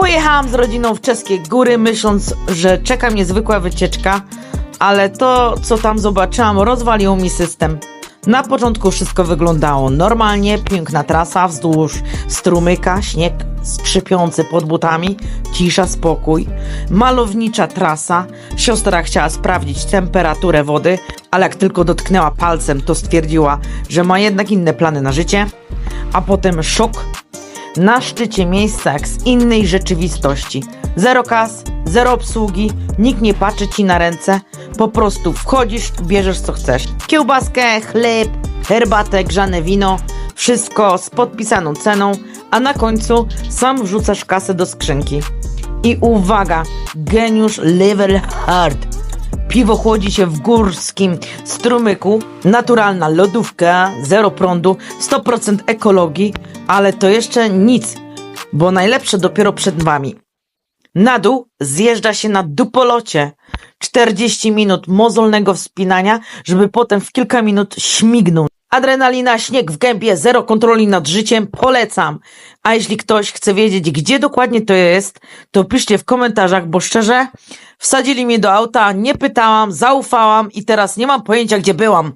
Pojechałam z rodziną w czeskie góry, myśląc, że czeka mnie zwykła wycieczka, ale to, co tam zobaczyłam, rozwaliło mi system. Na początku wszystko wyglądało normalnie, piękna trasa wzdłuż strumyka, śnieg skrzypiący pod butami, cisza, spokój, malownicza trasa. Siostra chciała sprawdzić temperaturę wody, ale jak tylko dotknęła palcem, to stwierdziła, że ma jednak inne plany na życie. A potem szok na szczycie miejsca jak z innej rzeczywistości. Zero kas, zero obsługi, nikt nie patrzy ci na ręce. Po prostu wchodzisz, bierzesz co chcesz. Kiełbaskę, chleb, herbatę, grzane wino, wszystko z podpisaną ceną, a na końcu sam wrzucasz kasę do skrzynki. I uwaga, geniusz level hard. Piwo chłodzi się w górskim strumyku, naturalna lodówka, zero prądu, 100% ekologii, ale to jeszcze nic, bo najlepsze dopiero przed wami. Na dół zjeżdża się na dupolocie. 40 minut mozolnego wspinania, żeby potem w kilka minut śmignąć. Adrenalina, śnieg w gębie, zero kontroli nad życiem, polecam. A jeśli ktoś chce wiedzieć, gdzie dokładnie to jest, to piszcie w komentarzach, bo szczerze, wsadzili mnie do auta, nie pytałam, zaufałam i teraz nie mam pojęcia, gdzie byłam.